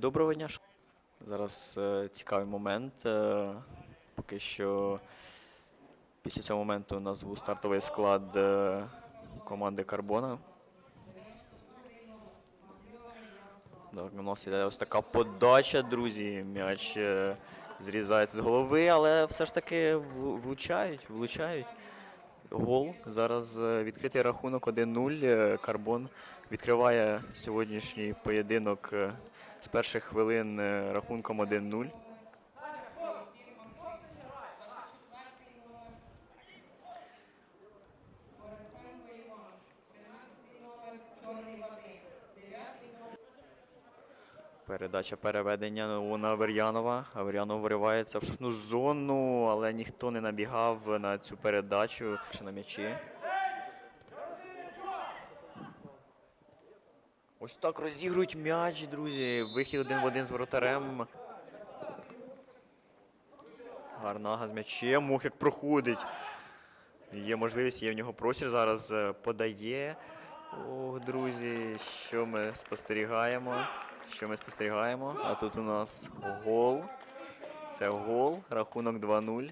Доброго дня. Зараз е, цікавий момент. Е, поки що після цього моменту нас був стартовий склад е, команди Карбона. Так, у нас іде ось така подача, друзі. М'яч е, зрізається з голови, але все ж таки влучають, влучають. Гол. Зараз е, відкритий рахунок 1-0. Е, Карбон відкриває сьогоднішній поєдинок е, з перших хвилин е, рахунком 1-0. Передача переведення у Авер'янова. Авер'янов виривається в штрафну зону, але ніхто не набігав на цю передачу. На м'ячі. Ось так розігрують м'яч, друзі. Вихід один в один з воротарем. Гарнага з м'ячем. Мухик проходить. Є можливість, є в нього простір. Зараз е, подає. Ох, друзі, що ми спостерігаємо? Що ми спостерігаємо? А тут у нас гол. Це гол. Рахунок 2-0.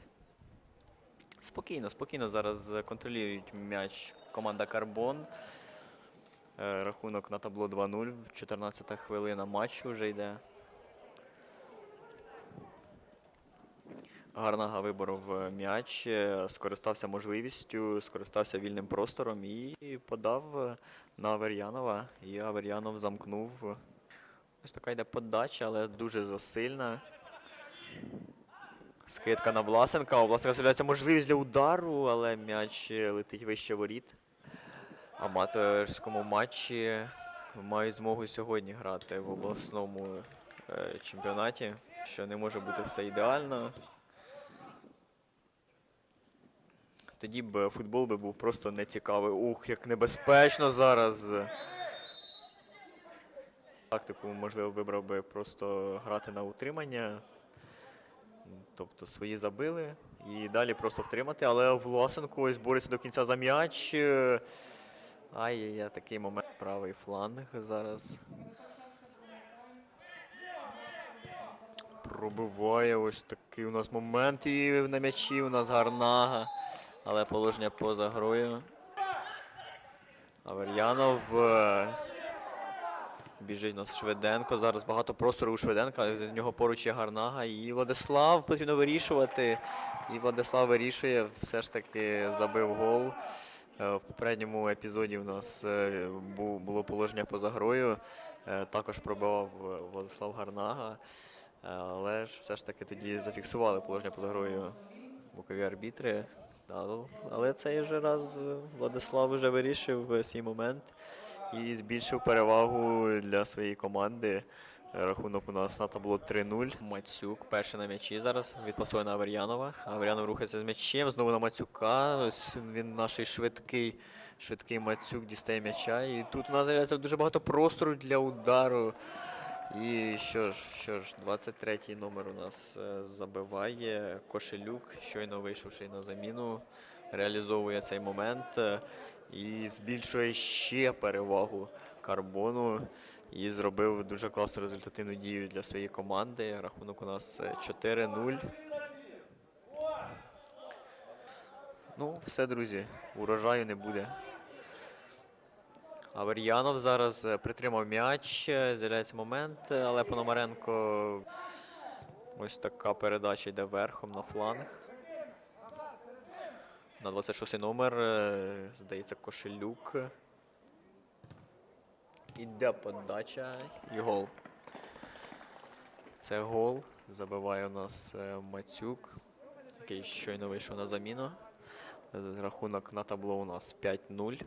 Спокійно, спокійно зараз контролюють м'яч команда Карбон. Е, Рахунок на табло 2-0. 14 хвилина матчу вже йде. Гарнага виборов м'яч, скористався можливістю, скористався вільним простором і подав на Авер'янова. І Авер'янов замкнув. Ось така йде подача, але дуже засильна. Скидка на Власенка. У Власенка з'являється можливість для удару, але м'яч летить вище воріт. Аматорському матчі мають змогу сьогодні грати в обласному е, чемпіонаті, що не може бути все ідеально. Тоді б футбол би був просто нецікавий. Ух, як небезпечно зараз. Тактику, можливо, вибрав би просто грати на утримання. Тобто свої забили і далі просто втримати. Але Власенко ось бореться до кінця за м'яч. Ай-яй-яй, такий момент. Правий фланг зараз. Пробиває ось такий у нас момент. І на м'ячі у нас гарнага. Але положення поза грою. Авер'янов. е, Біжить у нас Шведенко. Зараз багато простору у Шведенка. З нього поруч є Гарнага. І Владислав потрібно вирішувати. І Владислав вирішує, все ж таки забив гол. Е, В попередньому епізоді у нас е, було положення поза грою. Е, Також пробивав Владислав Гарнага. Але ж все ж таки тоді зафіксували положення поза грою бокові арбітри. Але- цей же раз Владислав вже вирішив свій момент і збільшив перевагу для своєї команди. Рахунок у нас на табло 3-0. Мацюк перший на м'ячі зараз відпасує на Авер'янова. Авер'янов рухається з м'ячем. Знову на Мацюка. Ось він наш швидкий, швидкий Мацюк дістає м'яча. І тут у нас з'являється дуже багато простору для удару. І що ж, що ж, 23-й номер у нас е, забиває Кошелюк, щойно вийшовши на заміну, реалізовує цей момент е, і збільшує ще перевагу карбону. І зробив дуже класну результативну дію для своєї команди. Рахунок у нас е, 4-0. Ну, все, друзі, урожаю не буде. Авер'янов зараз е, притримав м'яч, е, з'являється момент, е, але Пономаренко ось така передача йде верхом на фланг. На 26 номер, е, здається, Кошелюк. Іде подача і гол. Це гол. Забиває у нас е, Мацюк, який щойно вийшов на заміну. Е, Рахунок на табло у нас 5-0.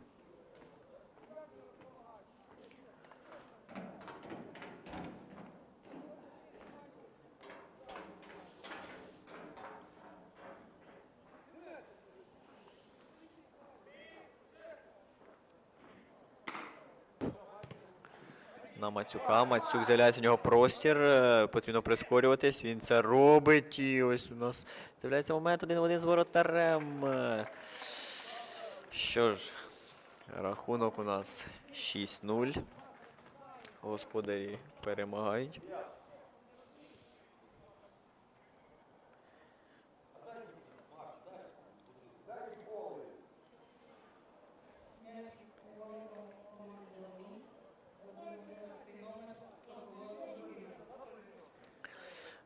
На Мацюка. Мацюк з'являється в нього простір. е, Потрібно прискорюватись. Він це робить. І ось у нас з'являється момент один в один з воротарем. Е, Що ж, рахунок у нас 6-0. Господарі перемагають.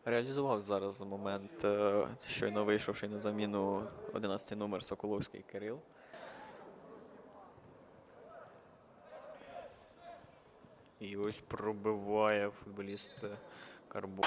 Реалізував зараз момент, е, щойно вийшовши на заміну 11 номер Соколовський Кирил. І ось пробиває футболіст Карбо.